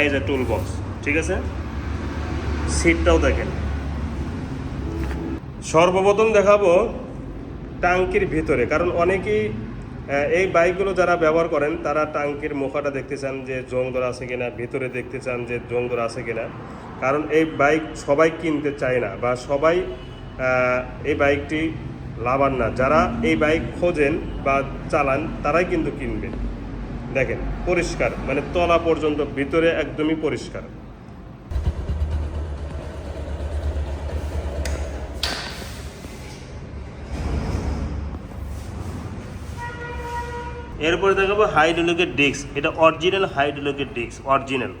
এই যে tool box ঠিক আছে? সিটটাও দেখেন। সর্বপ্রথম দেখাবো টাঙ্কির ভিতরে, কারণ অনেকেই এই বাইকগুলো যারা ব্যবহার করেন, তারা টাঙ্কির মুখাটা দেখতে চান যে জং ধরা আছে কিনা, ভিতরে দেখতে চান যে জং ধরা আছে কিনা। কারণ এই বাইক সবাই কিনতে চায় না, বা সবাই এই বাইকটি লাভার না। যারা এই বাইক খোঁজেন বা চালান, তারাই কিন্তু কিনবে। দেখেন পরিষ্কার মানে তলা পর্যন্ত, ভিতরে একদমই পরিষ্কার। এরপরে দেখাবো হাইড্রোলিকের ডিস্ক। এটা অরিজিনাল হাইড্রোলিকের ডিস্ক, অরিজিনাল।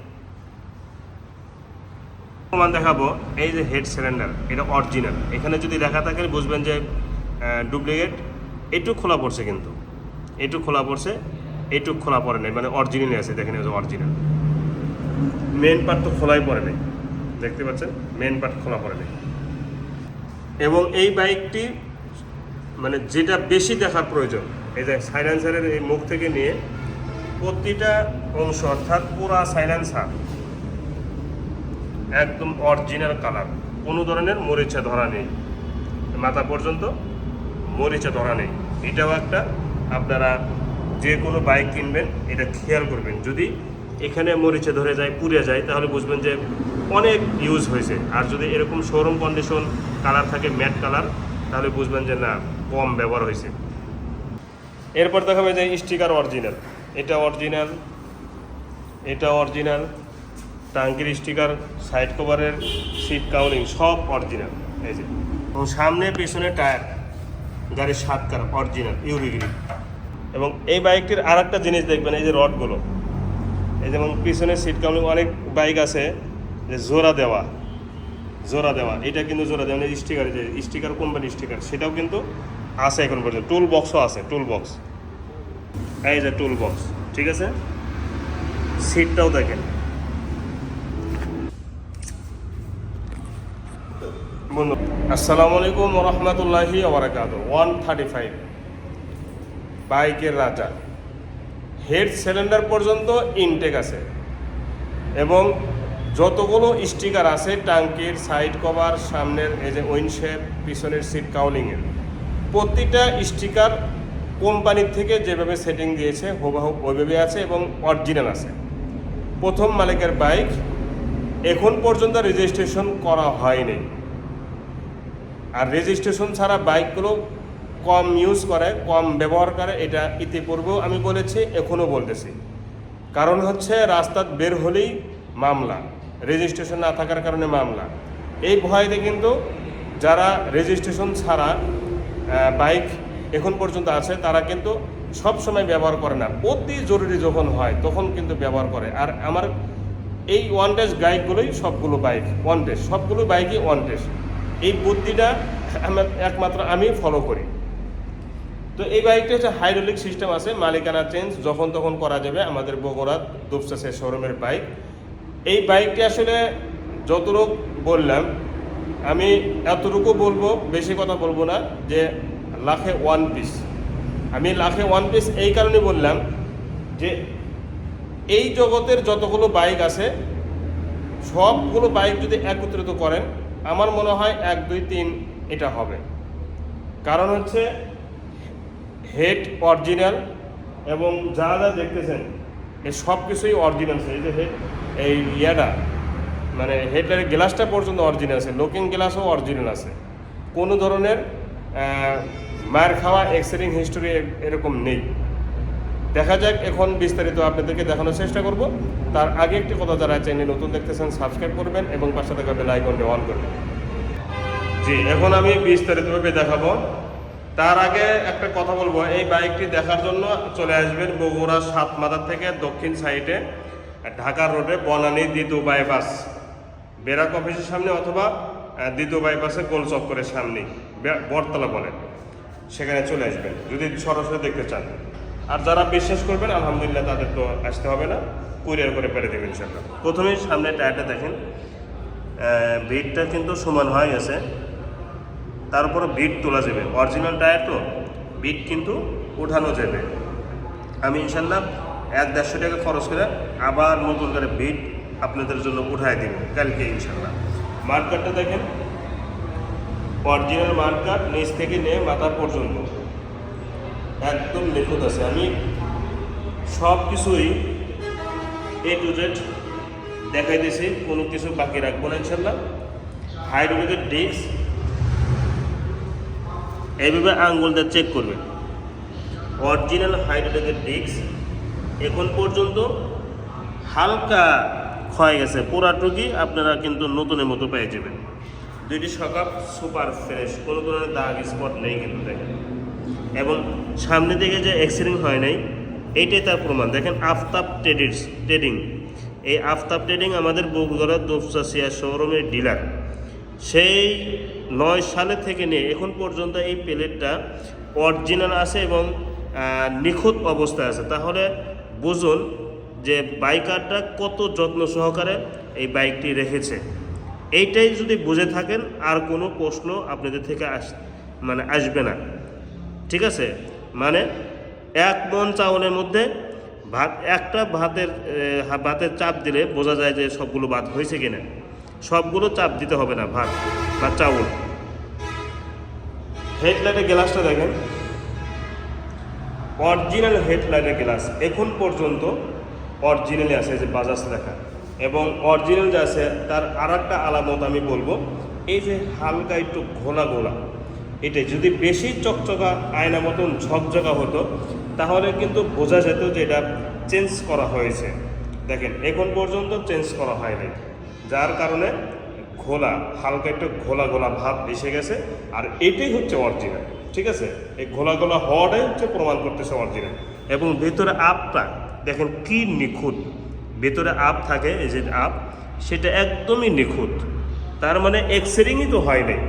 প্রমাণ দেখাবো, এই যে হেড সিলিন্ডার, এটা অরিজিনাল। এখানে যদি লেখা থাকে, বুঝবেন যে ডুপ্লিকেট এইটুক খোলা পড়ছে কিন্তু। এইটুক খোলা পড়ছে এইটুক খোলা পড়ে নাই মানে অরিজিনালই আছে, দেখেন অরিজিনাল মেন পার্ট তো খোলাই পড়ে নাই, দেখতে পাচ্ছেন? মেন পার্ট খোলা পড়ে নাই। এবং এই বাইকটি মানে যেটা বেশি দেখার প্রয়োজন, এই যে সাইলেন্সারের এই মুখ থেকে নিয়ে প্রতিটা অংশ, অর্থাৎ পুরা সাইলেন্সার একদম অরিজিনাল কালার কোনো ধরনের মরিচা ধরা নেই। মাথা পর্যন্ত মরিচা ধরা নেই। এটাও একটা আপনারা যে কোনো বাইক কিনবেন, এটা খেয়াল করবেন। যদি এখানে মরিচে ধরে যায়, পুড়ে যায়, তাহলে বুঝবেন যে অনেক ইউজ হয়েছে। আর যদি এরকম শোরুম কন্ডিশন কালার থাকে ম্যাট কালার তাহলে বুঝবেন যে না, কম ব্যবহার হয়েছে। এরপর দেখাবে যে স্টিকার অরিজিনাল এটা অরিজিনাল এটা অরিজিনাল টাঙ্কির স্টিকার সাইড কভারের সিট কাউলিং সব অরিজিনাল এই যে। সামনে পেছনে টায়ার গাড়ির সাতকার অরিজিনাল ইউরিগিরি এবং এই বাইকটির আর একটা জিনিস দেখবেন, এই যে রডগুলো। এই যেমন পিছনে সিট কাউলিং অনেক বাইক আছে যে জোড়া দেওয়া। জোড়া দেওয়া, এটা কিন্তু জোড়া দেওয়া স্টিকার যে স্টিকার কোম্পানি স্টিকার সেটাও কিন্তু আছে এখন পর্যন্ত। টুল বক্সও আছে টুল বক্স এই যে টুল বক্স ঠিক আছে? সিটটাও দেখেন। বন্ধু, আসসালামু আলাইকুম রহমতুল্লাহি ওয়ান থার্টি ফাইভ বাইকের রাজা হেড সিলিন্ডার পর্যন্ত ইনটেক আছে এবং যতগুলো স্টিকার আছে টাঙ্কির সাইড কভার সামনের এই যে উইনশেপ পিছনের সিট কাউলিংয়ের প্রতিটা স্টিকার কোম্পানির থেকে যেভাবে সেটিং দিয়েছে, হুবাহু ওইভাবে আছে এবং অরিজিনাল আছে। প্রথম মালিকের বাইক এখন পর্যন্ত রেজিস্ট্রেশন করা হয়নি। আর রেজিস্ট্রেশন ছাড়া বাইকগুলো কম ইউজ করে, কম ব্যবহার করে, এটা ইতিপূর্বেও আমি বলেছি, এখনও বলতেছি। কারণ হচ্ছে রাস্তাত বের হলেই মামলা রেজিস্ট্রেশন না থাকার কারণে মামলা। এই ভয়তে কিন্তু যারা রেজিস্ট্রেশন ছাড়া বাইক এখন পর্যন্ত আছে, তারা কিন্তু সব সময় ব্যবহার করে না। অতি জরুরি যখন হয়, তখন কিন্তু ব্যবহার করে। আর আমার এই ওয়ান টেস বাইকগুলোই সবগুলো বাইক ওয়ান টেস সবগুলো বাইকই ওয়ান টেস এই বুদ্ধিটা একমাত্র আমি ফলো করি। তো এই বাইকটা হচ্ছে হাইড্রোলিক সিস্টেম আছে, মালিকানা চেঞ্জ যখন তখন করা যাবে আমাদের বগুড়া দুপসাসে শোরুমের বাইক। এই বাইকটি আসলে যতটুক বললাম, আমি এতটুকু বলব, বেশি কথা বলব না, যে লাখে ওয়ান পিস আমি লাখে ওয়ান পিস এই কারণে বললাম যে এই জগতের যতগুলো বাইক আছে, সবগুলো বাইক যদি একত্রিত করেন, আমার মনে হয় এক, দুই, তিন এটা হবে। কারণ হচ্ছে হেড অরিজিনাল এবং যা যা দেখতেছেন এই সব কিছুই অরিজিনাল আছে। এই যে হেড এই ইয়াটা মানে হেডের গ্লাসটা পর্যন্ত অরিজিনাল আছে লুকিং গ্লাসও অরিজিনাল আছে। কোনো ধরনের মার খাওয়া এক্সিডিং হিস্টোরি এরকম নেই। দেখা যাক এখন বিস্তারিত আপনাদেরকে দেখানোর চেষ্টা করব। তার আগে একটি কথা যারা চ্যানেল নতুন দেখতেছেন সাবস্ক্রাইব করবেন এবং পাশে থাকা বেল আইকনটি অন করবেন। জি এখন আমি বিস্তারিতভাবে দেখাবো। তার আগে একটা কথা বলব, এই বাইকটি দেখার জন্য চলে আসবেন বগুড়া সাত থেকে দক্ষিণ সাইডে, ঢাকা রোডে বনানী দ্বিতীয় বাইপাস। বেরাক অফিসের সামনে অথবা দ্বিতীয় বাইপাসে গোল চক্করের সামনে বটতলা বলেন সেখানে চলে আসবেন, যদি সরাসরি দেখতে চান। আর যারা বিশ্বাস করবেন, আলহামদুলিল্লাহ তাদের তো আসতে হবে না। কুরিয়ার করে পেরে দেবেন ইনশাল্লাহ প্রথমেই সামনে টায়ারটা দেখেন। ভিড়টা কিন্তু সমান হয়ে গেছে। তার উপরে বিট তোলা যাবে। অরিজিনাল টায়ার তো, বিট কিন্তু উঠানো যাবে। আমি ইনশাল্লাহ এক দেড়শো টাকা খরচ করে আবার নতুন করে বিট আপনাদের জন্য উঠায় দিব, কালকে ইনশাল্লাহ মার্কারটা দেখেন। অরিজিনাল মার্কার নিচ থেকে নিয়ে মাথা পর্যন্ত। একদম নিখুঁত আছে। আমি সব কিছুই এ টু জেড দেখাইতেছি, কোনো কিছু বাকি রাখব না ইনশাল্লাহ হাইড্রোলিকের ডিস্ক এইভাবে আঙ্গুল দিয়ে চেক করবেন। অরিজিনাল হাইড্রোলিকের ডিস্ক এখন পর্যন্ত হালকা ক্ষয় গেছে। পুরাটুকি আপনারা কিন্তু নতুনের মতো পেয়ে যাবেন। দুইটি সকাপ সুপার ফ্রেশ কোনো ধরনের দাগ স্পট নেই কিন্তু দেখেন। এবং সামনে থেকে যে অ্যাক্সিডেন্ট হয় নাই, এইটাই তার প্রমাণ। দেখেন আফতাব ট্রেডিস ট্রেডিং এই আফতাব ট্রেডিং আমাদের বগুড়ার দোপচাচিয়া শোরুমের ডিলার সেই নয় সালে থেকে নিয়ে এখন পর্যন্ত এই প্লেটটা অরিজিনাল আছে এবং নিখুঁত অবস্থায় আছে। তাহলে বুঝুন যে বাইকারটা কত যত্ন সহকারে এই বাইকটি রেখেছে। এইটাই যদি বুঝে থাকেন, আর কোনো প্রশ্ন আপনাদের থেকে আস মানে আসবে না। ঠিক আছে? মানে এক মন চাউলের মধ্যে ভাত, একটা ভাতের ভাতের চাপ দিলে বোঝা যায় যে সবগুলো ভাত হয়েছে কিনা। সবগুলো চাপ দিতে হবে না, ভাত বা চাউল। হেডলাইটের গ্লাসটা দেখেন। অরিজিনাল হেডলাইটের গ্লাস, এখন পর্যন্ত অরিজিনালি আছে যে বাজাজ লেখা। এবং অরিজিনাল যে আছে, তার আর একটা আলামত আমি বলব, এই যে হালকা একটু ঘোলা ঘোলা এটাই যদি বেশি চকচকা আয়না মতন ঝকঝকা হতো, তাহলে কিন্তু বোঝা যেত যে এটা চেঞ্জ করা হয়েছে। দেখেন, এখন পর্যন্ত চেঞ্জ করা হয়নি। যার কারণে ঘোলা, হালকা একটু ঘোলা ঘোলা ভাব এসে গেছে, আর এটাই হচ্ছে অরিজিনাল ঠিক আছে? এই ঘোলা ঘোলা হওয়াটাই হচ্ছে প্রমাণ করতেছে অরিজিনাল এবং ভেতরে আপটা, দেখেন কি নিখুঁত। ভেতরে আপ থাকে, এই যে আপ, সেটা একদমই নিখুঁত। তার মানে এক্সরিংই তো হয় নাই।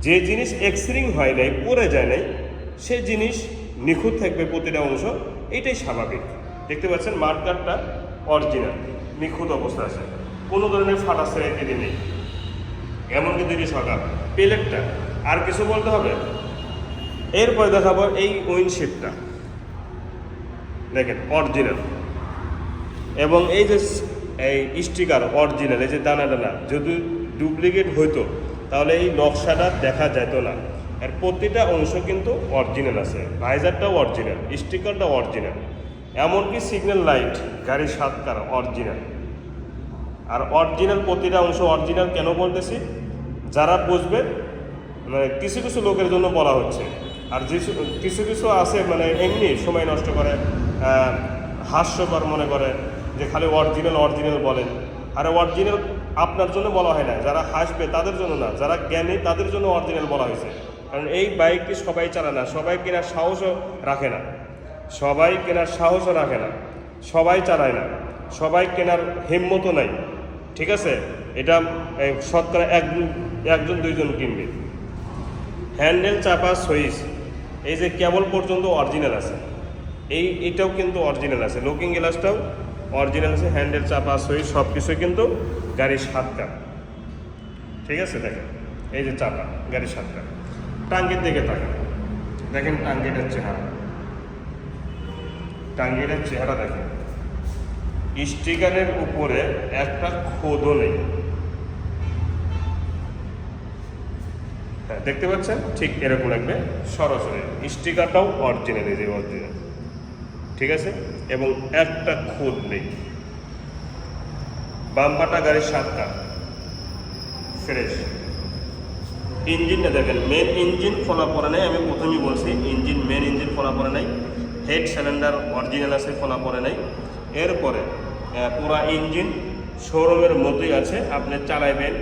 যে জিনিস এক্সরিং হয় নাই, পড়ে যায় নাই, সে জিনিস নিখুঁত থাকবে প্রতিটা অংশ, এটাই স্বাভাবিক। দেখতে পাচ্ছেন মার্কারটা অরিজিনাল নিখুঁত অবস্থা আছে। কোনো ধরনের ফাটা সেরে কেটে নেই। এমনকি দুটি সকাল প্লেটটা, আর কিছু বলতে হবে? এরপরে দেখাবো এই উইন্ডশিটটা। দেখেন অরিজিনাল এবং এই যে এই স্টিকার অরিজিনাল এই যে দানা দানা, যদি ডুপ্লিকেট হইতো, তাহলে এই নকশাটা দেখা যেত না। আর প্রতিটা অংশ কিন্তু অরিজিনাল আছে। ভাইজারটাও অরিজিনাল স্টিকারটাও অরিজিনাল এমনকি সিগন্যাল লাইট গাড়ির সাতকার অরিজিনাল আর অরিজিনাল প্রতিটা অংশ অরিজিনাল কেন বলতেছি? যারা বুঝবে মানে কিছু কিছু লোকের জন্য বলা হচ্ছে। আর কিছু কিছু কিছু আছে মানে এমনি সময় নষ্ট করে হাস্যকর মনে করে, যে খালি অরিজিনাল অরিজিনাল বলেন। আর অরিজিনাল আপনার জন্য বলা হয় না, যারা হাসবে তাদের জন্য না, যারা জ্ঞানী তাদের জন্য অরিজিনাল বলা হয়েছে। কারণ এই বাইকটি সবাই চালায় না, সবাই কেনার সাহসও রাখে না। সবাই কেনার সাহসও রাখে না, সবাই চালায় না, সবাই কেনার হিম্মতও নাই। ঠিক আছে? এটা শতকরা একজন একজন, দুইজন কিনবে। হ্যান্ডেল, চাপা, সুইচ, এই যে কেবল পর্যন্ত অরিজিনাল আছে। এই, এটাও কিন্তু অরিজিনাল আছে। লুকিং গ্লাসটাও অরিজিনাল আছে। হ্যান্ডেল, চাপা, সুইচ সব কিছুই কিন্তু গাড়ির সাতটা। ঠিক আছে? দেখেন, এই যে চাপা, গাড়ির সাতটা। টাঙ্গির দিকে তাকান। দেখেন, টাঙ্গিটার চেহারা। টাঙ্গিটার চেহারা দেখেন। স্টিকারের উপরে একটা খোদও নেই। হ্যাঁ দেখতে পাচ্ছেন? ঠিক এরকম লাগবে সরাসরি। স্টিকারটাও অরিজিনাল এই যে অরিজিনাল ঠিক আছে? এবং একটা খুদ নেই। বাম্পাটা গাড়ির সাতটা। ফ্রেশ ইঞ্জিনটা দেখেন মেন ইঞ্জিন খোলা পড়ে নাই, আমি প্রথমেই বলছি ইঞ্জিন মেন ইঞ্জিন খোলা পড়ে নাই। হেড সিলিন্ডার অরিজিনাল আছে খোলা পড়ে নাই। এরপরে পুরা ইঞ্জিন শোরুমের মতোই আছে। আপনি চালাইবেন,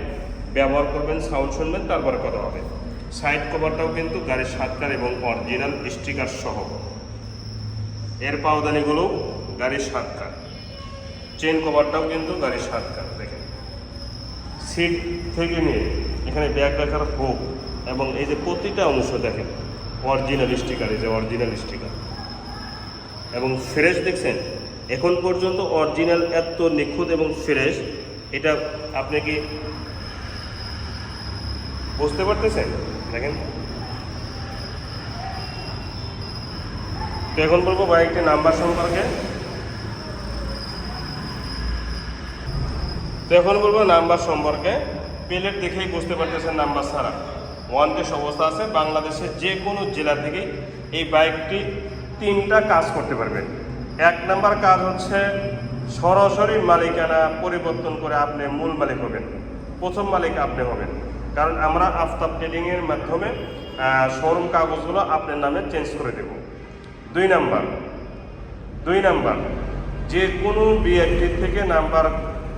ব্যবহার করবেন সাউন্ড শুনবেন, তারপরে কথা হবে। সাইড কভারটাও কিন্তু গাড়ির সাতটার এবং অরিজিনাল স্টিকার সহ। এর পাওদানিগুলো গাড়ির সাতকার। চেন কভারটাও কিন্তু গাড়ির সাতকার, দেখেন। সিট থেকে নিয়ে, এখানে ব্যাগ রাখার হোক এবং এই যে প্রতিটা অংশ দেখেন অরিজিনাল স্টিকার এই যে অরিজিনাল স্টিকার এবং ফ্রেশ দেখছেন? এখন পর্যন্ত অরিজিনাল এত নিখুঁত এবং ফ্রেশ, এটা আপনি কি বুঝতে পারতেছেন? দেখেন। তো এখন বলব বাইকটির নাম্বার সম্পর্কে। তো এখন বলব নাম্বার সম্পর্কে। প্লেট দেখেই বুঝতে পারতেছেন নাম্বার ছাড়া। ওয়ান দেশ অবস্থা আছে। বাংলাদেশের যে কোনো জেলা থেকে এই বাইকটি তিনটা কাজ করতে পারবেন। এক নাম্বার কাজ হচ্ছে সরাসরি মালিকানা পরিবর্তন করে আপনি মূল মালিক হবেন, প্রথম মালিক আপনি হবেন। কারণ আমরা আফতাব ট্রেডিংয়ের মাধ্যমে শোরুম কাগজগুলো আপনার নামে চেঞ্জ করে দেব। দুই নাম্বার দুই নাম্বার, যে কোনো বিআইটি থেকে নাম্বার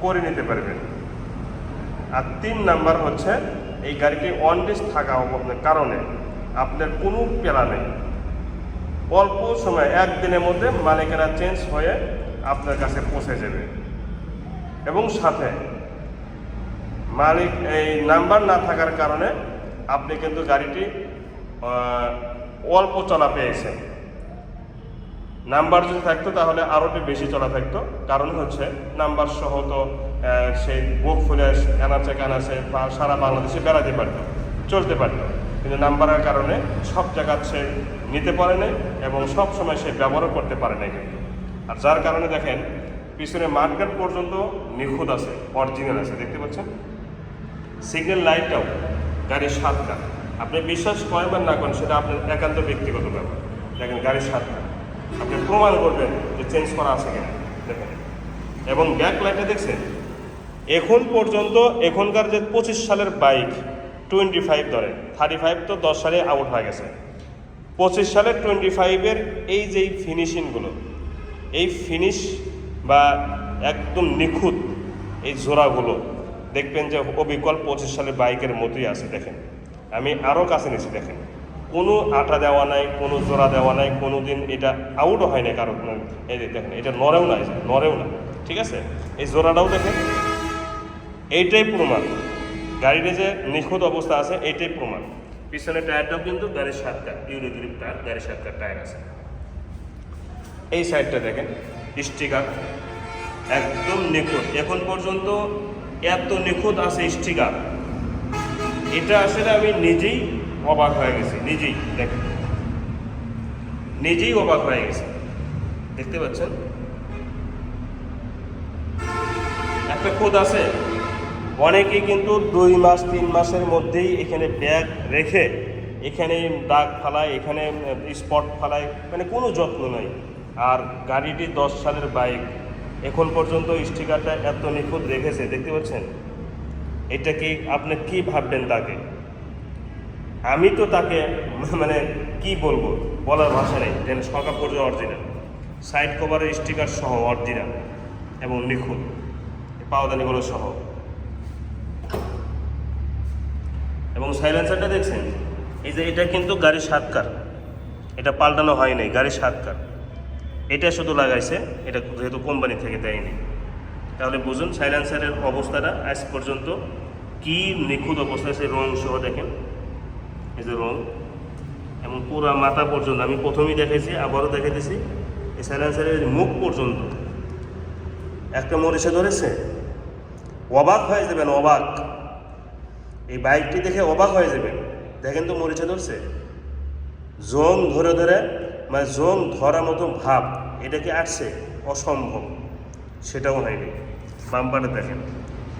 করে নিতে পারবেন। আর তিন নাম্বার হচ্ছে, এই গাড়িটি অন ডিস থাকা কারণে আপনার কোনো পেলা নেই। অল্প সময়, একদিনের মধ্যে মালিকানা চেঞ্জ হয়ে আপনার কাছে পৌঁছে যাবে। এবং সাথে মালিক, এই নাম্বার না থাকার কারণে আপনি কিন্তু গাড়িটি অল্প চলা পেয়েছেন। নাম্বার যদি থাকতো তাহলে আরও বেশি চলা থাকতো। কারণ হচ্ছে নাম্বার সহ তো সেই বুক ফুলে আনাচে কানাচে বা সারা বাংলাদেশে বেড়াতে পারতো, চলতে পারত। কিন্তু নাম্বারের কারণে সব জায়গা সে নিতে পারে নাই এবং সব সময় সে ব্যবহারও করতে পারে নাই কিন্তু। আর যার কারণে দেখেন, পিছনে মাঠঘাট পর্যন্ত নিখুঁত আছে অরিজিনাল আছে, দেখতে পাচ্ছেন? সিগন্যাল লাইটটাও গাড়ির সাতটা। আপনি বিশ্বাস করেন না করেন সেটা আপনার একান্ত ব্যক্তিগত ব্যাপার। দেখেন, গাড়ির সাতটা। আপনি প্রমাণ করবেন যে চেঞ্জ করা আছে কিনা। দেখেন। এবং ব্যাক লাইটটা দেখছেন, এখন পর্যন্ত এখনকার যে পঁচিশ সালের বাইক টোয়েন্টি ফাইভ ধরে থার্টি ফাইভ তো দশ সালে আউট হয়ে গেছে। পঁচিশ সালের টোয়েন্টি ফাইভের এই যে ফিনিশিংগুলো এই ফিনিশ বা একদম নিখুঁত এই জোড়াগুলো, দেখবেন যে অবিকল পঁচিশ সালের বাইকের মতোই আছে, দেখেন। আমি আরও কাছে নিয়েছি দেখেন। কোনো আটা দেওয়া নাই, কোনো জোড়া দেওয়া নাই কোনো দিন এটা আউটও হয় না কারও এই যে দেখেন, এটা নড়েও না এই নড়েও না ঠিক আছে? এই জোড়াটাও দেখেন, এইটাই প্রমাণ। গাড়িতে যে নিখুঁত অবস্থা আছে, এইটাই প্রমাণ। পিছনের টায়ারটাও কিন্তু গাড়ির সাতটা ইউরোগ্রিপ টায়ার গাড়ির সাতটা টায়ার আছে। এই সাইডটা দেখেন স্টিকার একদম নিখুঁত। এখন পর্যন্ত এত নিখুঁত আছে স্টিকার এটা আসলে আমি নিজেই অবাক হয়ে গেছি, নিজেই দেখেন। নিজেই অবাক হয়ে গেছি। দেখতে পাচ্ছেন? একটা খোদ আছে অনেকে কিন্তু দুই মাস, তিন মাসের মধ্যেই এখানে ব্যাগ রেখে, এখানে দাগ ফালায়, এখানে স্পট ফালায় মানে কোনো যত্ন নাই। আর গাড়িটি দশ সালের বাইক। এখন পর্যন্ত স্টিকারটা এত নিখুঁত রেখেছে, দেখতে পাচ্ছেন? এটা কি আপনি কি ভাববেন তাকে? আমি তো তাকে মানে কি বলব? বলার ভাষা নেই। যেন সকা পর্যন্ত অরিজিনাল সাইড কভারের স্টিকার সহ অরিজিনাল এবং নিখুঁত। পাওদানিগুলো সহ। এবং সাইলেন্সারটা দেখছেন? এই যে এটা কিন্তু গাড়ির সাতকার এটা পাল্টানো হয় নাই, গাড়ির সাতকার এটা শুধু লাগাইছে, এটা যেহেতু কোম্পানি থেকে দেয়নি। তাহলে বুঝুন সাইলেন্সারের অবস্থাটা আজ পর্যন্ত কি নিখুঁত অবস্থায় সেই রং সহ দেখেন। এই যে রং, এবং পুরো মাথা পর্যন্ত, আমি প্রথমেই দেখেছি আবারও দেখাইতেছি, এই সাইলেন্সারের মুখ পর্যন্ত। একটা মরিচে ধরেছে? অবাক হয়ে যাবেন, অবাক। এই বাইকটি দেখে অবাক হয়ে যাবেন দেখেন তো মরিচে ধরছে। জং ধরে ধরে মানে জং ধরার মতো ভাব এটা কি আসছে অসম্ভব। সেটাও হয়নি বাম্পারটা দেখেন।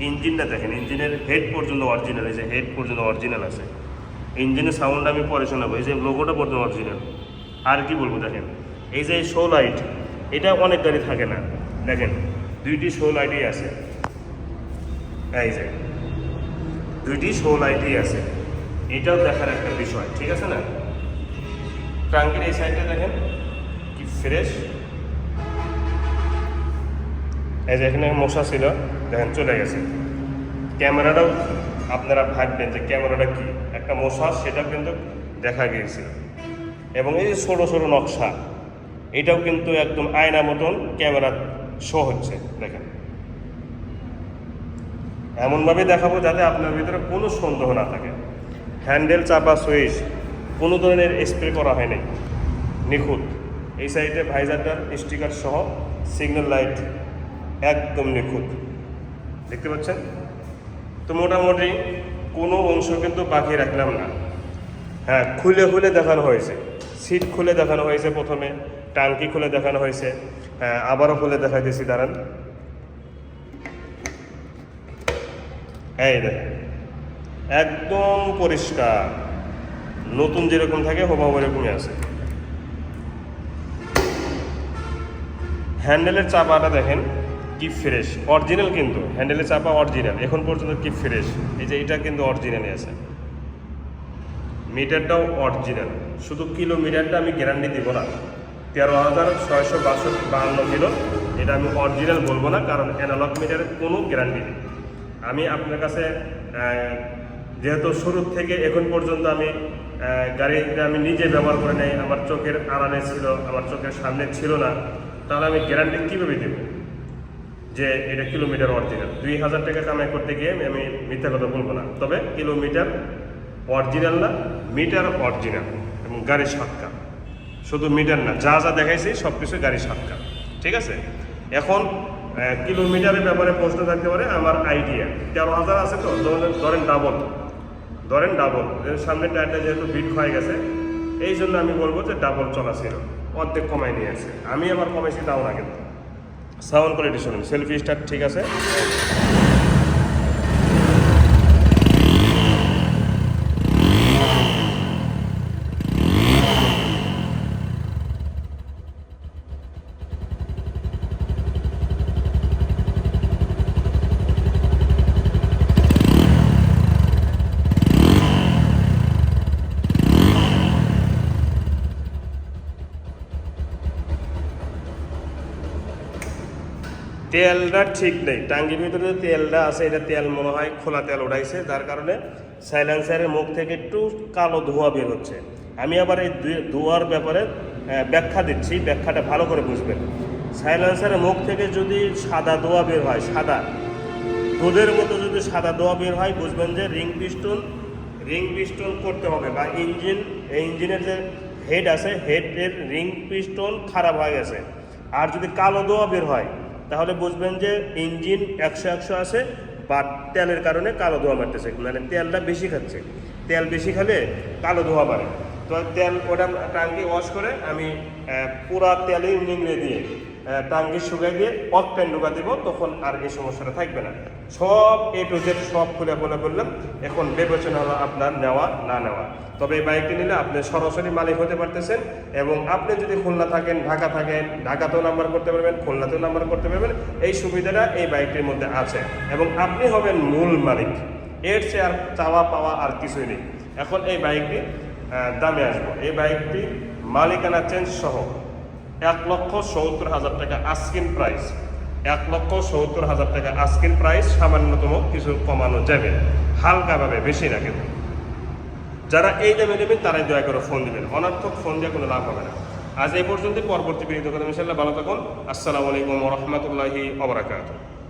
ইঞ্জিনটা দেখেন। ইঞ্জিনের হেড পর্যন্ত অরিজিনাল এই যে হেড পর্যন্ত অরিজিনাল আছে। ইঞ্জিনের সাউন্ড আমি পরে শোনাবো। এই যে লোগোটা পর্যন্ত অরিজিনাল আর কি বলব দেখেন? এই যে শো লাইট এটা অনেক গাড়ি থাকে না। দেখেন, দুইটি শো লাইটই আছে। এই যে দুইটি শো লাইটই আছে। এটাও দেখার একটা বিষয়, ঠিক আছে না? ট্রাঙ্কের এই সাইডটা দেখেন, কি ফ্রেশ এই যে এখানে মশা ছিল, দেখেন চলে গেছে। ক্যামেরাটাও আপনারা ভাববেন যে ক্যামেরাটা কি? একটা মশা, সেটাও কিন্তু দেখা গিয়েছিল। এবং এই যে ছোটো ছোটো নকশা, এটাও কিন্তু একদম আয়না মতন ক্যামেরা শো হচ্ছে, দেখেন। এমনভাবে দেখাবো যাতে আপনার ভিতরে কোনো সন্দেহ না থাকে। হ্যান্ডেল চাপা সুইচ, কোনো ধরনের স্প্রে করা হয় নাই নিখুঁত। এই সাইডে ভাইজারটার স্টিকার সহ সিগন্যাল লাইট একদম নিখুঁত। দেখতে পাচ্ছেন? তো মোটামুটি কোনো অংশ কিন্তু বাকি রাখলাম না। হ্যাঁ খুলে খুলে দেখানো হয়েছে। সিট খুলে দেখানো হয়েছে প্রথমে, টাঙ্কি খুলে দেখানো হয়েছে। হ্যাঁ আবারও খুলে দেখাইতেছি, দাঁড়ান। এই দেখেন একদম পরিষ্কার। নতুন যেরকম থাকে হোবাহু এরকমই আছে। হ্যান্ডেলের চাপাটা দেখেন, কি ফ্রেশ অরিজিনাল কিন্তু, হ্যান্ডেলের চাপা অরিজিনাল এখন পর্যন্ত কি ফ্রেশ এই যে এটা কিন্তু অরিজিনালই আছে। মিটারটাও অরিজিনাল শুধু কিলোমিটারটা আমি গ্যারান্টি দিব না। তেরো হাজার ছয়শো বাষট্টি বাহান্ন কিলো, এটা আমি অরিজিনাল বলব না, কারণ অ্যানালগ মিটারের কোনো গ্যারান্টি নেই। আমি আপনার কাছে যেহেতু শুরু থেকে এখন পর্যন্ত আমি গাড়িটা আমি নিজে ব্যবহার করে নেই, আমার চোখের আড়ালে ছিল, আমার চোখের সামনে ছিল না, তাহলে আমি গ্যারান্টি কীভাবে দেবো যে এটা কিলোমিটার অরিজিনাল? দুই হাজার টাকা কামাই করতে গিয়ে আমি- মিথ্যা কথা বলব না। তবে কিলোমিটার অরিজিনাল না, মিটার অরিজিনাল এবং গাড়ির সাতকা। শুধু মিটার না, যা যা দেখাইছি সব কিছু গাড়ির সাতকা। ঠিক আছে? এখন কিলোমিটারের ব্যাপারে প্রশ্ন থাকতে পারে, আমার আইডিয়া তেরো হাজার আছে তো ধরেন- ডাবল ধরেন ডাবল সামনে টায়ারটা যেহেতু বিট হয়ে গেছে, এই জন্য আমি বলব যে ডাবল চলা ছিল অর্ধেক কমাই নিয়ে আছে আমি আবার কমাইছি তাও না কিন্তু। সাউন্ড কোয়ালিটি শুনুন সেলফি স্টার্ট ঠিক আছে। তেলটা ঠিক নেই। টাঙ্গির ভিতরে যে তেলটা আছে, এটা তেল মনে হয় খোলা তেল উঠাইছে যার কারণে সাইলেন্সারের মুখ থেকে একটু কালো ধোঁয়া বের হচ্ছে। আমি আবার এই ধোঁয়ার ব্যাপারে ব্যাখ্যা দিচ্ছি, ব্যাখ্যাটা ভালো করে বুঝবেন। সাইলেন্সারের মুখ থেকে যদি সাদা ধোঁয়া বের হয়, সাদা, দুধের মতো যদি সাদা ধোঁয়া বের হয়, বুঝবেন যে রিং পিস্টন রিং পিস্টন করতে হবে, বা ইঞ্জিন, এই ইঞ্জিনের যে হেড আছে, হেডের রিং পিস্টন খারাপ হয়ে গেছে। আর যদি কালো ধোঁয়া বের হয় তাহলে বুঝবেন যে ইঞ্জিন একশো একশো আছে বা তেলের কারণে কালো ধোয়া মারতেছে। মানে তেলটা বেশি খাচ্ছে। তেল বেশি খেলে কালো ধোয়া বাড়ে তো তেল ওটা টাঙ্কি ওয়াশ করে আমি পুরা তেলে নিংড়ে দিয়ে টাঙ্কি শুকাই দিয়ে অকটেন ঢুকা দেবো, তখন আর এই সমস্যাটা থাকবে না। সব এ টু জেড সব খুলে বলে বললাম, এখন বিবেচনা হলো আপনার নেওয়া, না নেওয়া। তবে এই বাইকটি নিলে আপনি সরাসরি মালিক হতে পারতেছেন এবং আপনি যদি খুলনা থাকেন, ঢাকা থাকেন, ঢাকাতেও নাম্বার করতে পারবেন, খুলনাতেও নাম্বার করতে পারবেন, এই সুবিধাটা এই বাইকটির মধ্যে আছে এবং আপনি হবেন মূল মালিক। এর চেয়ে আর চাওয়া পাওয়া আর কিছুই নেই। এখন এই বাইকটি দামে আসব। এই বাইকটি মালিকানা চেঞ্জ সহ এক লক্ষ সত্তর হাজার টাকা আস্কিন প্রাইস এক লক্ষ সত্তর হাজার টাকা আজকের প্রাইস সামান্যতম কিছু কমানো যাবে। হালকাভাবে বেশি না কিন্তু। যারা এই দামে নেবেন তারাই দয়া করে ফোন দেবেন। অনর্থক ফোন দিয়ে কোনো লাভ হবে না। আজ এই পর্যন্ত পরবর্তী বিরোধী কথা ইনশাল্লাহ ভালো থাকুন। আসসালামু আলাইকুম রহমতুল্লাহি ওবরাকাতুহ